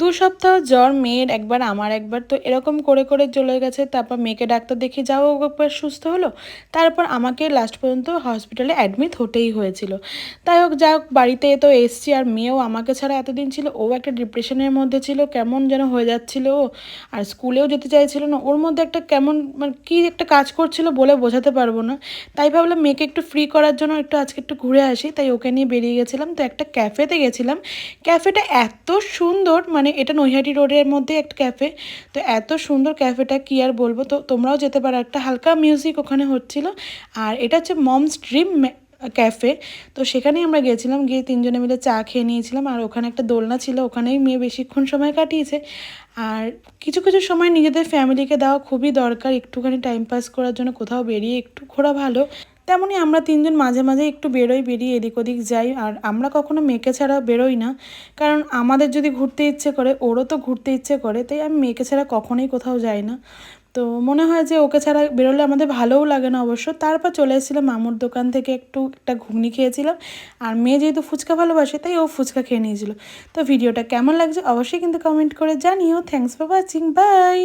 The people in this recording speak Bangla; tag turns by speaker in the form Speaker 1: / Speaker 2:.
Speaker 1: দু সপ্তাহ জ্বর, মেয়ের একবার, আমার একবার, তো এরকম করে করে চলে গেছে। তারপর মেয়েকে ডাক্তার দেখিয়ে যাও একবার সুস্থ হলো। তারপর আমাকে লাস্ট পর্যন্ত হসপিটালে অ্যাডমিট হতেই হয়েছিল। তাই হোক যা হোক, বাড়িতে তো এসছি, আর মেয়েও আমাকে ছাড়া এতদিন ছিল, ও একটা ডিপ্রেশনের মধ্যে ছিল, কেমন যেন হয়ে যাচ্ছিল ও। আর স্কুলেও যেতে চাইছিল না, ওর মধ্যে একটা কেমন মানে কী একটা কাজ করছিল বলে বোঝাতে পারব না। তাই ভাবলাম মেয়েকে একটু ফ্রি করার জন্য একটু আজকে একটু ঘুরে আসি। তাই ওকে নিয়ে বেরিয়ে গেছিলাম, তো একটা ক্যাফেতে গেছিলাম। ক্যাফেটা এত সুন্দর মানে এটা নৈহাটি রোডের মধ্যে একটা ক্যাফে। তো এত সুন্দর ক্যাফেটা কি আর বলব? তো তোমরাও যেতে পারো। একটা হালকা মিউজিক ওখানে হচ্ছিল। আর এটা হচ্ছে মমস ড্রিম ক্যাফে। তো সেখানেই আমরা গেছিলাম। গিয়ে তিনজনে মিলে চা খেয়ে নিয়েছিলাম। আর ওখানে একটা দোলনা ছিল। ওখানেই মেয়ে বেশিক্ষণ সময় কাটিয়েছে। আর কিছু কিছু সময় নিজেদের ফ্যামিলিকে দেওয়া খুবই দরকার। একটুখানি টাইম পাস করার জন্য কোথাও বেরিয়ে একটু ঘোরা ভালো। তেমনই আমরা তিনজন মাঝে মাঝে একটু বেরোই, বেরিয়ে এদিক ওদিক যাই। আর আমরা কখনো মেয়েকে ছাড়া বেরোই না। কারণ আমাদের যদি ঘুরতে ইচ্ছে করে, ওরও তো ঘুরতে ইচ্ছে করে, তাই আমি মেয়েকে ছাড়া কখনোই কোথাও যাই না। তো মনে হয় যে ওকে ছাড়া বেরোলে আমাদের ভালোও লাগে না অবশ্য। তারপর চলে এসেছিলাম মামুর দোকান থেকে একটু একটা ঘুগনি খেয়েছিলাম। আর মেয়ে যেহেতু ফুচকা ভালোবাসে, তাই ও ফুচকা খেয়ে নিয়েছিল। তো ভিডিওটা কেমন লাগছে অবশ্যই কিন্তু কমেন্ট করে জানিও। Thanks for watching by